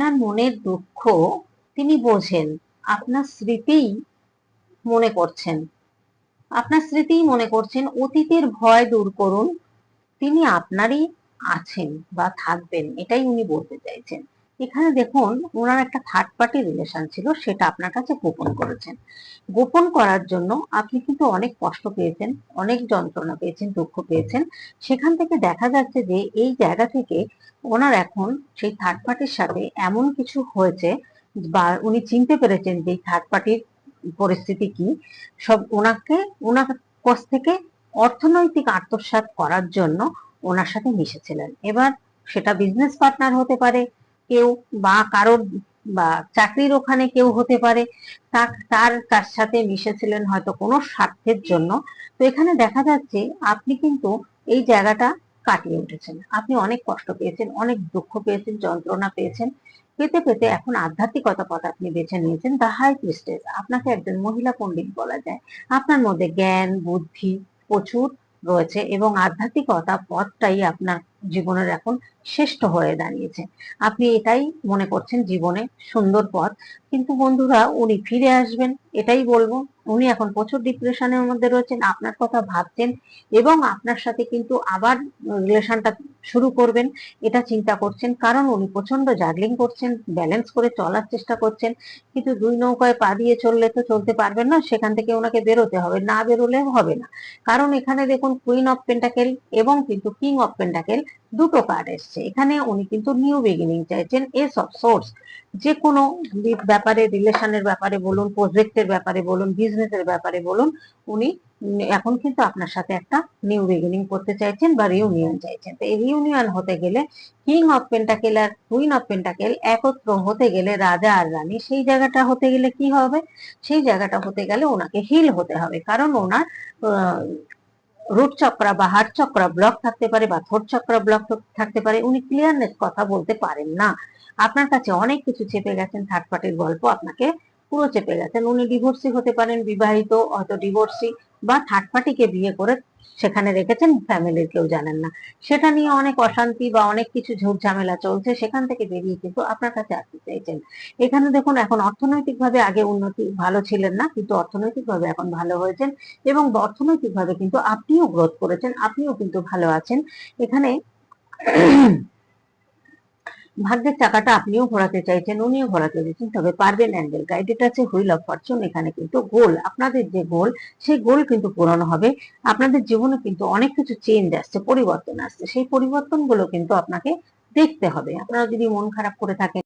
আপনার মনের দুঃখ তিনি বোঝেন, আপনার স্মৃতিই মনে করছেন। আপনার স্মৃতিই মনে করছেন, অতীতের ভয় দূর করুন, তিনি আপনারই আছেন বা থাকবেন, এটাই উনি বলতে চাইছেন। এখানে দেখুন, ওনার একটা থার্ড পার্টি রিলেশন ছিল, সেটা আপনার কাছে গোপন করেছেন। গোপন করার জন্য আপনি কিন্তু অনেক কষ্ট পেয়েছেন, অনেক যন্ত্রণা পেয়েছেন, দুঃখ পেয়েছেন। সেখান থেকে দেখা যাচ্ছে যে, এই জায়গা থেকে ওনার এখন সেই থার্ড পার্টির সাথে এমন কিছু হয়েছে বা উনি চিনতে পেরেছেন যে থার্ড পার্টির পরিস্থিতি কি। সব ওনাকে, ওনার কাছ থেকে অর্থনৈতিক আত্মসাৎ করার জন্য ওনার সাথে মিশেছিলেন। এবার সেটা বিজনেস পার্টনার হতে পারে কেউ বা কারোর বা চাকরির ওখানে কেউ হতে পারে তার কার সাথে মিশেছিলেন হয়তো কোনো স্বার্থের জন্য। তো এখানে দেখা যাচ্ছে আপনি কিন্তু এই জায়গাটা কাটিয়ে উঠেছেন। আপনি অনেক কষ্ট পেয়েছেন, অনেক দুঃখ পেয়েছেন, যন্ত্রণা পেয়েছেন। পেতে পেতে এখন আধ্যাত্মিকতা পথ আপনি বেছে নিয়েছেন, দ্য হাই প্রিস্টেস আপনাকে একজন মহিলা পণ্ডিত বলা যায়। আপনার মধ্যে জ্ঞান, বুদ্ধি প্রচুর রয়েছে এবং আধ্যাত্মিকতা পথটাই আপনার জীবনের এখন শ্রেষ্ঠ হয়ে দাঁড়িয়েছে। আপনি এটাই মনে করছেন জীবনে সুন্দর পথ। কিন্তু বন্ধুরা, উনি ফিরে আসবেন, এটাই বলব। উনি এখন প্রচুর ডিপ্রেশনের মধ্যে রয়েছেন, আপনার কথা ভাবছেন এবং আপনার সাথে কিন্তু আবার রিলেশনটা শুরু করবেন, এটা চিন্তা করছেন। কারণ উনি প্রচণ্ড জাগলিং করছেন ব্যালেন্স করে চলার চেষ্টা করছেন। কিন্তু দুই নৌকায় পা দিয়ে চললে তো চলতে পারবেন না, সেখান থেকে ওনাকে বেরোতে হবে। না বেরোলে হবে না। কারণ এখানে দেখুন কুইন অফ পেন্টাকেল এবং কিন্তু কিং অফ পেন্টাকেল দুটো কার্ড এসছে। এখানে উনি কিন্তু নিউ বিগিনিং চাইছেন এস অফ সোর্স যে কোনো ব্যাপারে রিলেশনের ব্যাপারে বলুন প্রজেক্টের ব্যাপারে বলুন বিজনেসের ব্যাপারে বলুন, উনি এখন কিন্তু আপনার সাথে একটা নিউ বিগিনিং করতে চাইছেন বা রিউনিয়ন চাইছেন। তো এই রিউনিয়ন হতে গেলে কিং অফ পেন্টাকেল আর কুইন অফ পেন্টাকেল একত্র হতে গেলে রাজা আর রানী, সেই জায়গাটা হতে গেলে কি হবে? সেই জায়গাটা হতে গেলে ওনাকে হিল হতে হবে। কারণ ওনার রুট চক্রা বা হার্ট চক্রা ব্লক থাকতে পারে বা থোট চক্রা ব্লক থাকতে পারে, উনি ক্লিয়ারনেস কথা বলতে পারেন না। আপনার কাছে অনেক কিছু চেপে গেছেন, থার্ড পার্টির গল্প আপনাকে পুরো চেপে গেছেন। উনি ডিভোর্সি হতে পারেন, বিবাহিত, হয়তো ডিভোর্সি বা থার্ড পার্টিকে বিয়ে করে সেখানে রেখেছেন ফ্যামিলির কেউ জানেন না। সেটা নিয়ে অনেক অশান্তি বা অনেক কিছু ঝামেলা চলছে, সেখান থেকে বেরিয়ে কিন্তু আপনার কাছে আসতে চাইছেন। এখানে দেখুন, এখন অর্থনৈতিকভাবে আগে উন্নতি ভালো ছিলেন না, কিন্তু অর্থনৈতিকভাবে এখন ভালো হয়েছেন এবং অর্থনৈতিকভাবে কিন্তু আপনিও গ্রোথ করেছেন, আপনিও কিন্তু ভালো আছেন। এখানে ভাগ্যের চাকাটা আপনিও ঘোরাতে চাইছেন, উনিও ঘোরাতে চাইছেন, তবে পারবেন অ্যাঙ্গেল এটা আছে হুইল অফ ফরচুন এখানে কিন্তু গোল আপনাদের যে গোল সেই গোল কিন্তু পূরণ হবে, আপনাদের জীবনে কিন্তু অনেক কিছু চেঞ্জ আসছে, পরিবর্তন আসছে, সেই পরিবর্তনগুলো কিন্তু আপনাকে দেখতে হবে, আপনারা যদি মন খারাপ করে থাকেন